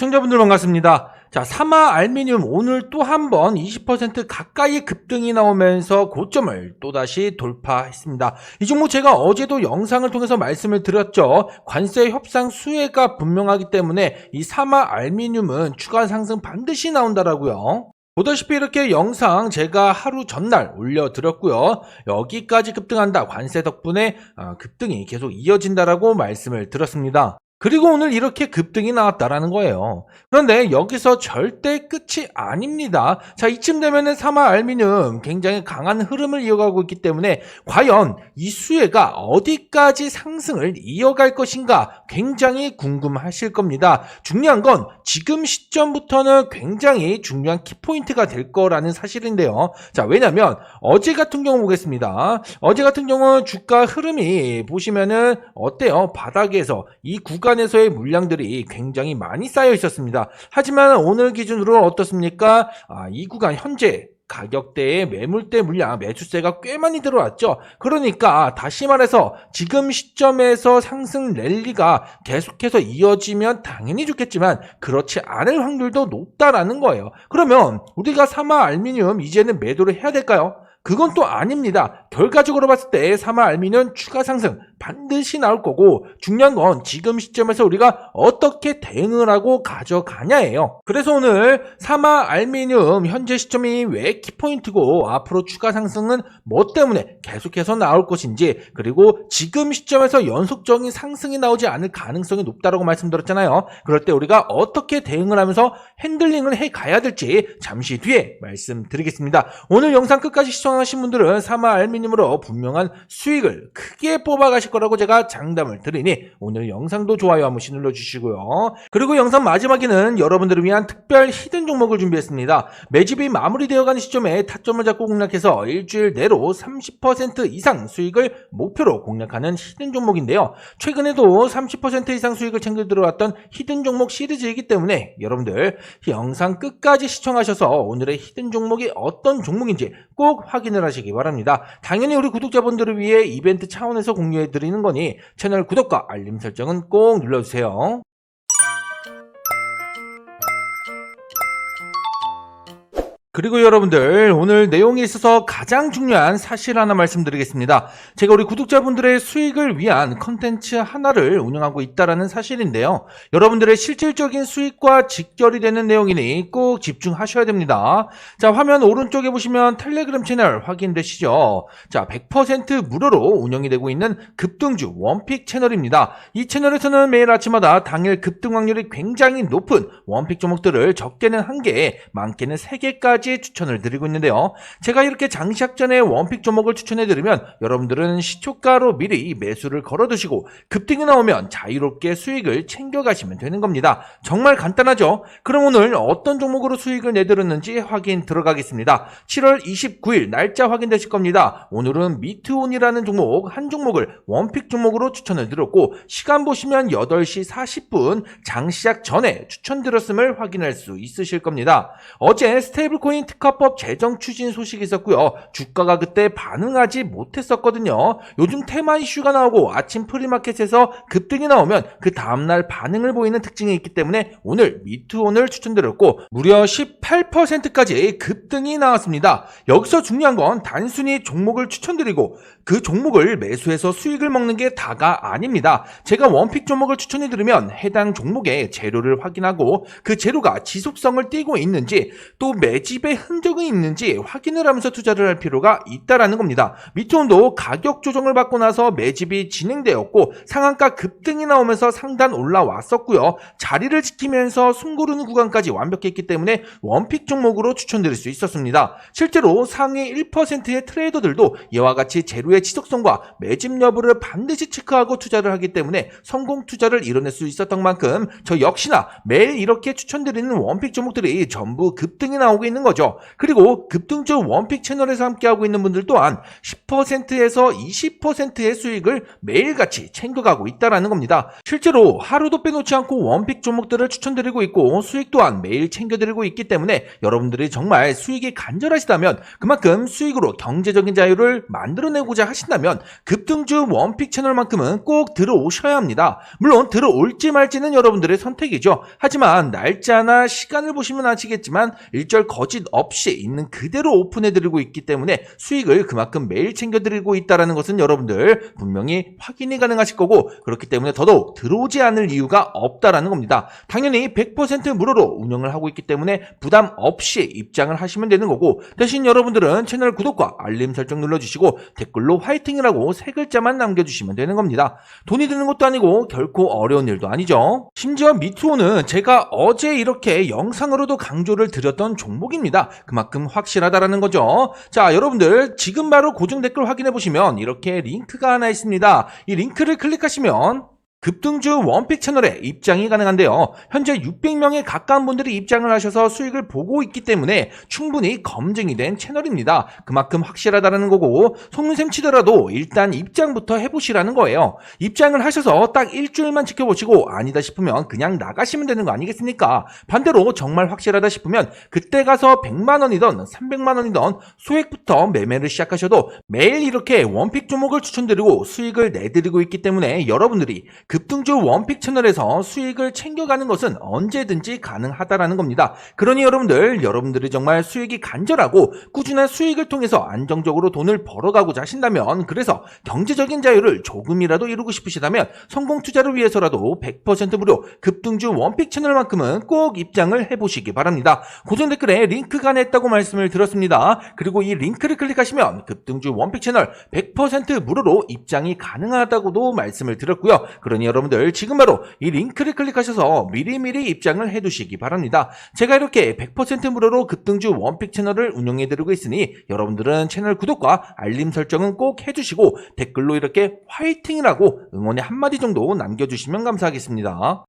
시청자분들 반갑습니다. 자, 사마 알미늄 오늘 또 한 번 20% 가까이 급등이 나오면서 고점을 또다시 돌파했습니다. 이 종목 제가 어제도 영상을 통해서 말씀을 드렸죠. 관세 협상 수혜가 분명하기 때문에 이 사마 알미늄은 추가 상승 반드시 나온다라고요. 보다시피 이렇게 영상 제가 하루 전날 올려드렸고요. 여기까지 급등한다. 관세 덕분에 아, 급등이 계속 이어진다라고 말씀을 드렸습니다. 그리고 오늘 이렇게 급등이 나왔다라는 거예요. 그런데 여기서 절대 끝이 아닙니다. 자, 이쯤 되면은 사마 알미늄 굉장히 강한 흐름을 이어가고 있기 때문에 과연 이 수혜가 어디까지 상승을 이어갈 것인가 굉장히 궁금하실 겁니다. 중요한 건 지금 시점부터는 굉장히 중요한 키포인트가 될 거라는 사실인데요. 자, 왜냐면 어제 같은 경우 보겠습니다. 어제 같은 경우 주가 흐름이 보시면은 어때요? 바닥에서 이 구간 에서의 물량들이 굉장히 많이 쌓여 있었습니다. 하지만 오늘 기준으로 어떻습니까? 아, 이 구간 현재 가격대의 매물대 물량 매수세가 꽤 많이 들어왔죠. 그러니까 다시 말해서 지금 시점에서 상승 랠리가 계속해서 이어지면 당연히 좋겠지만 그렇지 않을 확률도 높다라는 거예요. 그러면 우리가 사마 알미늄 이제는 매도를 해야 될까요? 그건 또 아닙니다. 결과적으로 봤을 때 사마 알미늄 추가 상승 반드시 나올 거고 중요한 건 지금 시점에서 우리가 어떻게 대응을 하고 가져가냐예요. 그래서 오늘 사마 알미늄 현재 시점이 왜 키포인트고 앞으로 추가 상승은 뭐 때문에 계속해서 나올 것인지 그리고 지금 시점에서 연속적인 상승이 나오지 않을 가능성이 높다고 말씀드렸잖아요. 그럴 때 우리가 어떻게 대응을 하면서 핸들링을 해 가야 될지 잠시 뒤에 말씀드리겠습니다. 오늘 영상 끝까지 시청하신 분들은 사마 알미늄 으로 분명한 수익을 크게 뽑아가실 거라고 제가 장담을 드리니 오늘 영상도 좋아요 한 번씩 눌러주시고요. 그리고 영상 마지막에는 여러분들을 위한 특별 히든 종목을 준비했습니다. 매집이 마무리되어가는 시점에 타점을 잡고 공략해서 일주일 내로 30% 이상 수익을 목표로 공략하는 히든 종목인데요. 최근에도 30% 이상 수익을 챙겨 들어왔던 히든 종목 시리즈이기 때문에 여러분들 영상 끝까지 시청하셔서 오늘의 히든 종목이 어떤 종목인지 꼭 확인을 하시기 바랍니다. 당연히 우리 구독자분들을 위해 이벤트 차원에서 공유해 드리는 거니 채널 구독과 알림 설정은 꼭 눌러주세요. 그리고 여러분들 오늘 내용에 있어서 가장 중요한 사실 하나 말씀드리겠습니다. 제가 우리 구독자분들의 수익을 위한 컨텐츠 하나를 운영하고 있다라는 사실인데요. 여러분들의 실질적인 수익과 직결이 되는 내용이니 꼭 집중하셔야 됩니다. 자, 화면 오른쪽에 보시면 텔레그램 채널 확인되시죠? 자, 100% 무료로 운영이 되고 있는 급등주 원픽 채널입니다. 이 채널에서는 매일 아침마다 당일 급등 확률이 굉장히 높은 원픽 종목들을 적게는 1개, 많게는 3개까지 추천을 드리고 있는데요. 제가 이렇게 장시작 전에 원픽 종목을 추천해 드리면 여러분들은 시초가로 미리 매수를 걸어 두시고 급등이 나오면 자유롭게 수익을 챙겨 가시면 되는 겁니다. 정말 간단하죠? 그럼 오늘 어떤 종목으로 수익을 내드렸는지 확인 들어가겠습니다. 7월 29일 날짜 확인되실 겁니다. 오늘은 미트온이라는 종목 한 종목을 원픽 종목으로 추천을 드렸고 시간 보시면 8시 40분 장 시작 전에 추천드렸음을 확인할 수 있으실 겁니다. 어제 스테이블코인 특화법 제정 추진 소식이 있었고요. 주가가 그때 반응하지 못했었거든요. 요즘 테마 이슈가 나오고 아침 프리마켓에서 급등이 나오면 그 다음날 반응을 보이는 특징이 있기 때문에 오늘 미투온을 추천드렸고 무려 18%까지 급등이 나왔습니다. 여기서 중요한 건 단순히 종목을 추천드리고 그 종목을 매수해서 수익을 먹는 게 다가 아닙니다. 제가 원픽 종목을 추천해드리면 해당 종목의 재료를 확인하고 그 재료가 지속성을 띠고 있는지 또 매집 의 흔적이 있는지 확인을 하면서 투자를 할 필요가 있다라는 겁니다. 미투온도 가격 조정을 받고 나서 매집이 진행되었고 상한가 급등이 나오면서 상단 올라왔었고요. 자리를 지키면서 숨고르는 구간까지 완벽했기 때문에 원픽 종목으로 추천드릴 수 있었습니다. 실제로 상위 1%의 트레이더들도 이와 같이 재료의 지속성과 매집 여부를 반드시 체크하고 투자를 하기 때문에 성공 투자를 이뤄낼 수 있었던 만큼 저 역시나 매일 이렇게 추천드리는 원픽 종목들이 전부 급등이 나오고 있는 거예요. 거죠. 그리고 급등주 원픽 채널에서 함께하고 있는 분들 또한 10%에서 20%의 수익을 매일같이 챙겨가고 있다라는 겁니다. 실제로 하루도 빼놓지 않고 원픽 종목들을 추천드리고 있고 수익 또한 매일 챙겨드리고 있기 때문에 여러분들이 정말 수익이 간절하시다면 그만큼 수익으로 경제적인 자유를 만들어내고자 하신다면 급등주 원픽 채널만큼은 꼭 들어오셔야 합니다. 물론 들어올지 말지는 여러분들의 선택이죠. 하지만 날짜나 시간을 보시면 아시겠지만 일절 거짓 없이 있는 그대로 오픈해드리고 있기 때문에 수익을 그만큼 매일 챙겨드리고 있다는 것은 여러분들 분명히 확인이 가능하실 거고 그렇기 때문에 더더욱 들어오지 않을 이유가 없다라는 겁니다. 당연히 100% 무료로 운영을 하고 있기 때문에 부담 없이 입장을 하시면 되는 거고 대신 여러분들은 채널 구독과 알림 설정 눌러주시고 댓글로 화이팅이라고 세 글자만 남겨주시면 되는 겁니다. 돈이 드는 것도 아니고 결코 어려운 일도 아니죠. 심지어 미투오는 제가 어제 이렇게 영상으로도 강조를 드렸던 종목입니다. 그만큼 확실하다라는 거죠. 자, 여러분들 지금 바로 고정 댓글 확인해 보시면 이렇게 링크가 하나 있습니다. 이 링크를 클릭하시면 급등주 원픽 채널에 입장이 가능한데요. 현재 600명에 가까운 분들이 입장을 하셔서 수익을 보고 있기 때문에 충분히 검증이 된 채널입니다. 그만큼 확실하다는 거고 속눈샘 치더라도 일단 입장부터 해보시라는 거예요. 입장을 하셔서 딱 일주일만 지켜보시고 아니다 싶으면 그냥 나가시면 되는 거 아니겠습니까? 반대로 정말 확실하다 싶으면 그때 가서 100만 원이던 300만 원이던 소액부터 매매를 시작하셔도 매일 이렇게 원픽 종목을 추천드리고 수익을 내드리고 있기 때문에 여러분들이 급등주 원픽 채널에서 수익을 챙겨가는 것은 언제든지 가능하다라는 겁니다. 그러니 여러분들, 여러분들이 정말 수익이 간절하고 꾸준한 수익을 통해서 안정적으로 돈을 벌어가고자 하신다면 그래서 경제적인 자유를 조금이라도 이루고 싶으시다면 성공 투자를 위해서라도 100% 무료 급등주 원픽 채널만큼은 꼭 입장을 해보시기 바랍니다. 고정 댓글에 링크가 냈다고 말씀을 드렸습니다. 그리고 이 링크를 클릭하시면 급등주 원픽 채널 100% 무료로 입장이 가능하다고도 말씀을 드렸고요. 그러니 여러분들 지금 바로 이 링크를 클릭하셔서 미리미리 입장을 해두시기 바랍니다. 제가 이렇게 100% 무료로 급등주 원픽 채널을 운영해드리고 있으니 여러분들은 채널 구독과 알림 설정은 꼭 해주시고 댓글로 이렇게 화이팅이라고 응원의 한마디 정도 남겨주시면 감사하겠습니다.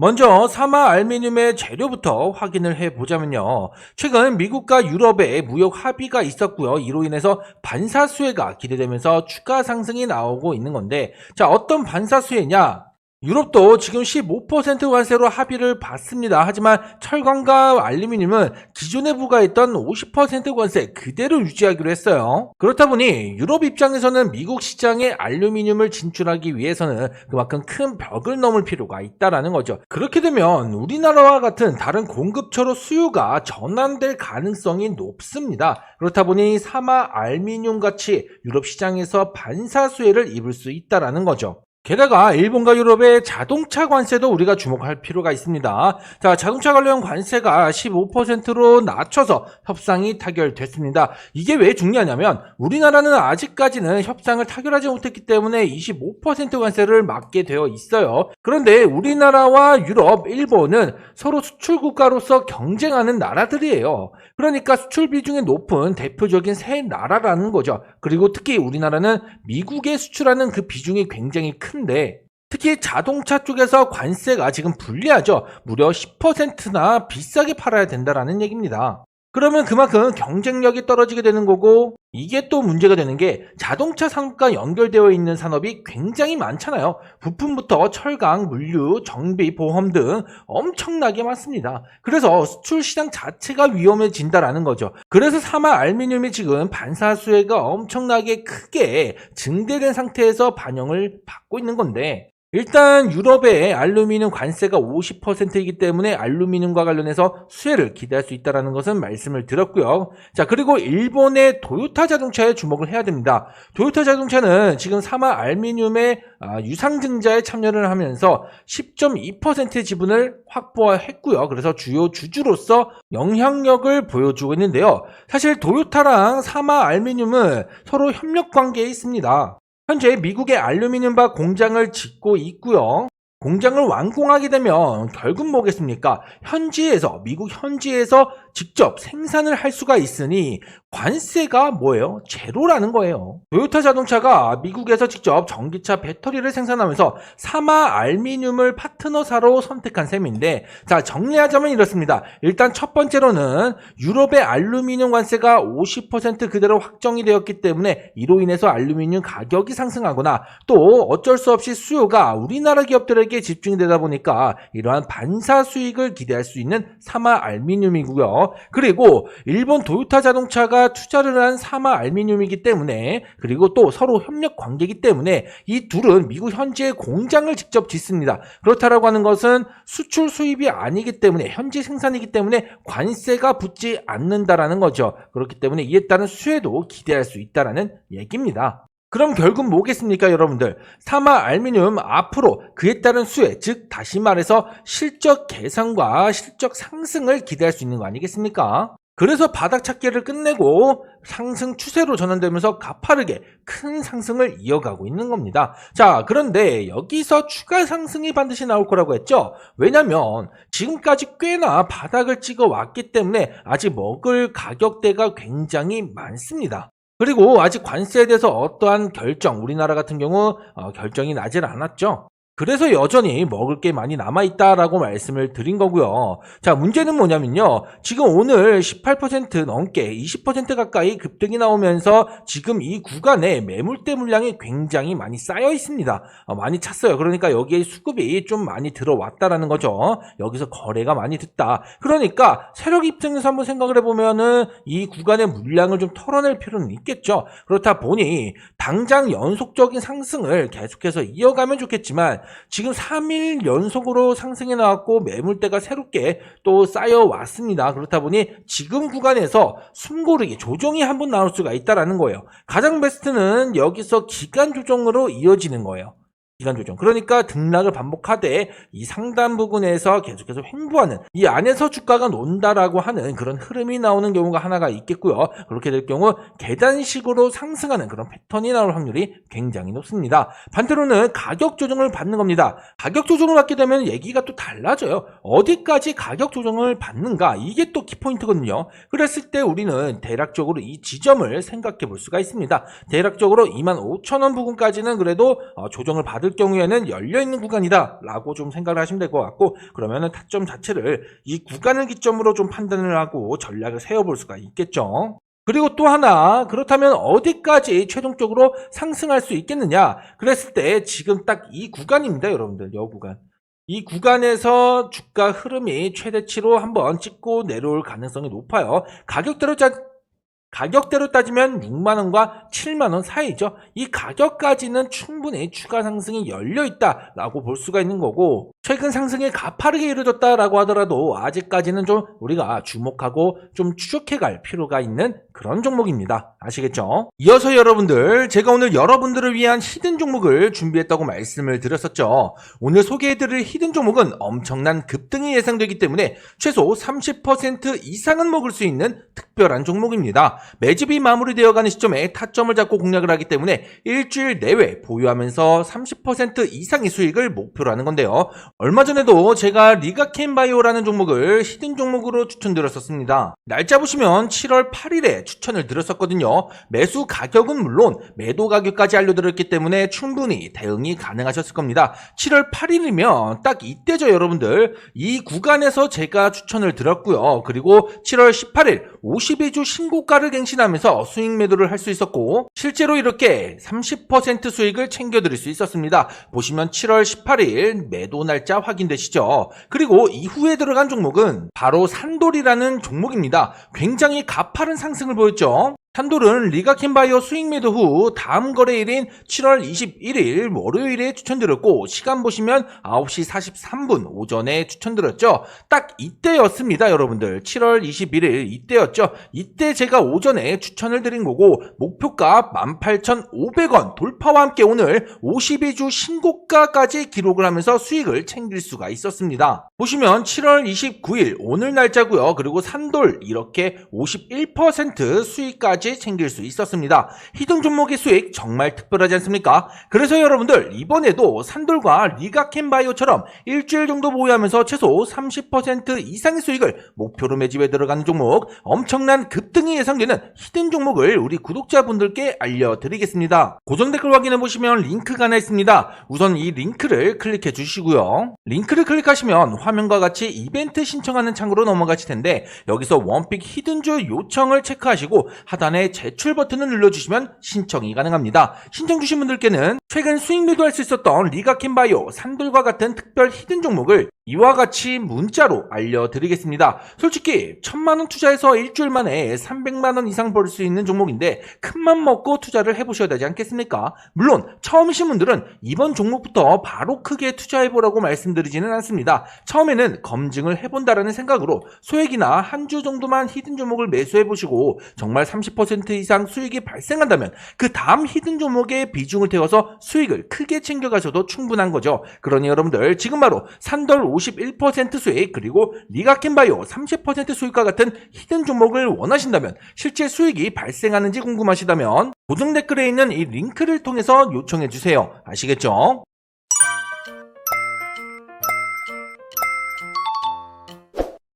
먼저 사마 알미늄의 재료부터 확인을 해보자면요. 최근 미국과 유럽의 무역 합의가 있었고요. 이로 인해서 반사 수혜가 기대되면서 추가 상승이 나오고 있는 건데 자 어떤 반사 수혜냐? 유럽도 지금 15% 관세로 합의를 받습니다. 하지만 철강과 알루미늄은 기존에 부과했던 50% 관세 그대로 유지하기로 했어요. 그렇다 보니 유럽 입장에서는 미국 시장에 알루미늄을 진출하기 위해서는 그만큼 큰 벽을 넘을 필요가 있다라는 거죠. 그렇게 되면 우리나라와 같은 다른 공급처로 수요가 전환될 가능성이 높습니다. 그렇다 보니 사마 알미늄 같이 유럽 시장에서 반사 수혜를 입을 수 있다라는 거죠. 게다가 일본과 유럽의 자동차 관세도 우리가 주목할 필요가 있습니다. 자, 자동차 관련 관세가 15%로 낮춰서 협상이 타결됐습니다. 이게 왜 중요하냐면 우리나라는 아직까지는 협상을 타결하지 못했기 때문에 25% 관세를 맞게 되어 있어요. 그런데 우리나라와 유럽, 일본은 서로 수출 국가로서 경쟁하는 나라들이에요. 그러니까 수출 비중이 높은 대표적인 세 나라라는 거죠. 그리고 특히 우리나라는 미국에 수출하는 그 비중이 굉장히 큰데 특히 자동차 쪽에서 관세가 지금 불리하죠. 무려 10%나 비싸게 팔아야 된다라는 얘기입니다. 그러면 그만큼 경쟁력이 떨어지게 되는 거고 이게 또 문제가 되는 게 자동차 산업과 연결되어 있는 산업이 굉장히 많잖아요. 부품부터 철강, 물류, 정비, 보험 등 엄청나게 많습니다. 그래서 수출 시장 자체가 위험해진다라는 거죠. 그래서 사마 알미늄이 지금 반사수혜가 엄청나게 크게 증대된 상태에서 반영을 받고 있는 건데 일단 유럽의 알루미늄 관세가 50%이기 때문에 알루미늄과 관련해서 수혜를 기대할 수 있다는 것은 말씀을 드렸고요. 자 그리고 일본의 도요타 자동차에 주목을 해야 됩니다. 도요타 자동차는 지금 사마 알루미늄의 아, 유상증자에 참여를 하면서 10.2%의 지분을 확보했고요. 그래서 주요 주주로서 영향력을 보여주고 있는데요. 사실 도요타랑 사마 알루미늄은 서로 협력 관계에 있습니다. 현재 미국의 알루미늄바 공장을 짓고 있고요. 공장을 완공하게 되면 결국 뭐겠습니까? 현지에서 미국 현지에서 직접 생산을 할 수가 있으니 관세가 뭐예요? 제로라는 거예요. 토요타 자동차가 미국에서 직접 전기차 배터리를 생산하면서 사마 알미늄을 파트너사로 선택한 셈인데 자 정리하자면 이렇습니다. 일단 첫 번째로는 유럽의 알루미늄 관세가 50% 그대로 확정이 되었기 때문에 이로 인해서 알루미늄 가격이 상승하거나 또 어쩔 수 없이 수요가 우리나라 기업들에게 집중이 되다 보니까 이러한 반사 수익을 기대할 수 있는 사마 알미늄이고요. 그리고 일본 토요타 자동차가 투자를 한 사마 알미늄이기 때문에 그리고 또 서로 협력 관계이기 때문에 이 둘은 미국 현지에 공장을 직접 짓습니다. 그렇다라고 하는 것은 수출 수입이 아니기 때문에 현지 생산이기 때문에 관세가 붙지 않는다라는 거죠. 그렇기 때문에 이에 따른 수혜도 기대할 수 있다라는 얘기입니다. 그럼 결국 뭐겠습니까, 여러분들? 사마 알미늄 앞으로 그에 따른 수혜, 즉 다시 말해서 실적 개선과 실적 상승을 기대할 수 있는 거 아니겠습니까? 그래서 바닥 찾기를 끝내고 상승 추세로 전환되면서 가파르게 큰 상승을 이어가고 있는 겁니다. 자, 그런데 여기서 추가 상승이 반드시 나올 거라고 했죠? 왜냐면 지금까지 꽤나 바닥을 찍어 왔기 때문에 아직 먹을 가격대가 굉장히 많습니다. 그리고 아직 관세에 대해서 어떠한 결정, 우리나라 같은 경우 어, 결정이 나질 않았죠. 그래서 여전히 먹을 게 많이 남아있다라고 말씀을 드린 거고요. 자, 문제는 뭐냐면요. 지금 오늘 18% 넘게 20% 가까이 급등이 나오면서 지금 이 구간에 매물대 물량이 굉장히 많이 쌓여 있습니다. 어, 많이 찼어요. 그러니까 여기에 수급이 좀 많이 들어왔다라는 거죠. 여기서 거래가 많이 됐다. 그러니까 세력 입장에서 한번 생각을 해보면은 이 구간의 물량을 좀 털어낼 필요는 있겠죠. 그렇다 보니 당장 연속적인 상승을 계속해서 이어가면 좋겠지만 지금 3일 연속으로 상승해 나왔고 매물대가 새롭게 또 쌓여 왔습니다. 그렇다 보니 지금 구간에서 숨고르기 조정이 한 번 나올 수가 있다라는 거예요. 가장 베스트는 여기서 기간 조정으로 이어지는 거예요. 기간 조정. 그러니까 등락을 반복하되 이 상단 부분에서 계속해서 횡보하는 이 안에서 주가가 논다라고 하는 그런 흐름이 나오는 경우가 하나가 있겠고요. 그렇게 될 경우 계단식으로 상승하는 그런 패턴이 나올 확률이 굉장히 높습니다. 반대로는 가격 조정을 받는 겁니다. 가격 조정을 받게 되면 얘기가 또 달라져요. 어디까지 가격 조정을 받는가 이게 또 키포인트거든요. 그랬을 때 우리는 대략적으로 이 지점을 생각해 볼 수가 있습니다. 대략적으로 25,000원 부분까지는 그래도 어, 조정을 받을 경우에는 열려있는 구간이다 라고 좀 생각을 하시면 될 것 같고 그러면은 타점 자체를 이 구간을 기점으로 좀 판단을 하고 전략을 세워볼 수가 있겠죠. 그리고 또 하나 그렇다면 어디까지 최종적으로 상승할 수 있겠느냐? 그랬을 때 지금 딱 이 구간입니다 여러분들 여 구간. 이 구간에서 주가 흐름이 최대치로 한번 찍고 내려올 가능성이 높아요. 가격대로 짜 가격대로 따지면 6만원과 7만원 사이죠. 이 가격까지는 충분히 추가 상승이 열려 있다라고 볼 수가 있는 거고, 최근 상승이 가파르게 이루어졌다라고 하더라도 아직까지는 좀 우리가 주목하고 좀 추적해 갈 필요가 있는 그런 종목입니다. 아시겠죠? 이어서 여러분들, 제가 오늘 여러분들을 위한 히든 종목을 준비했다고 말씀을 드렸었죠. 오늘 소개해드릴 히든 종목은 엄청난 급등이 예상되기 때문에 최소 30% 이상은 먹을 수 있는 특별한 종목입니다. 매집이 마무리되어가는 시점에 타점을 잡고 공략을 하기 때문에 일주일 내외 보유하면서 30% 이상의 수익을 목표로 하는 건데요. 얼마 전에도 제가 리가켄바이오라는 종목을 히든 종목으로 추천드렸었습니다. 날짜 보시면 7월 8일에 추천을 드렸었거든요. 매수 가격은 물론 매도 가격까지 알려드렸기 때문에 충분히 대응이 가능하셨을 겁니다. 7월 8일이면 딱 이때죠, 여러분들. 이 구간에서 제가 추천을 드렸고요. 그리고 7월 18일 52주 신고가를 갱신하면서 수익 매도를 할 수 있었고 실제로 이렇게 30% 수익을 챙겨드릴 수 있었습니다. 보시면 7월 18일 매도 날짜 확인되시죠? 그리고 이후에 들어간 종목은 바로 산돌이라는 종목입니다. 굉장히 가파른 상승을 보였죠. 산돌은 리가켄바이오 수익 매도 후 다음 거래일인 7월 21일 월요일에 추천드렸고 시간 보시면 9시 43분 오전에 추천드렸죠. 딱 이때였습니다, 여러분들. 7월 21일 이때였죠. 이때 제가 오전에 추천을 드린 거고 목표가 18,500원 돌파와 함께 오늘 52주 신고가까지 기록을 하면서 수익을 챙길 수가 있었습니다. 보시면 7월 29일 오늘 날짜고요. 그리고 산돌 이렇게 51% 수익까지 수익까지 챙길 수 있었습니다. 히든 종목의 수익 정말 특별하지 않습니까? 그래서 여러분들 이번에도 산돌과 리가캔바이오처럼 일주일 정도 보유하면서 최소 30% 이상의 수익을 목표로 매집에 들어가는 종목 엄청난 급등이 예상되는 히든 종목을 우리 구독자분들께 알려드리겠습니다. 고정 댓글 확인해 보시면 링크가 하나 있습니다. 우선 이 링크를 클릭해 주시고요. 링크를 클릭하시면 화면과 같이 이벤트 신청하는 창으로 넘어가실 텐데 여기서 원픽 히든주 요청을 체크하시고 하단 에 제출 버튼을 눌러주시면 신청이 가능합니다. 신청 주신 분들께는 최근 수익 매도할 수 있었던 리가킨바이오, 산돌과 같은 특별 히든 종목을 이와 같이 문자로 알려드리겠습니다. 솔직히 천만원 투자해서 일주일 만에 300만원 이상 벌 수 있는 종목인데 큰맘 먹고 투자를 해보셔야 되지 않겠습니까? 물론 처음이신 분들은 이번 종목부터 바로 크게 투자해보라고 말씀드리지는 않습니다. 처음에는 검증을 해본다라는 생각으로 소액이나 한 주 정도만 히든 종목을 매수해보시고 정말 30% 이상 수익이 발생한다면 그 다음 히든 종목에 비중을 태워서 수익을 크게 챙겨가셔도 충분한 거죠. 그러니 여러분들 지금 바로 산돌 51% 수익 그리고 리가캔바이오 30% 수익과 같은 히든 종목을 원하신다면 실제 수익이 발생하는지 궁금하시다면 고정 댓글에 있는 이 링크를 통해서 요청해 주세요. 아시겠죠?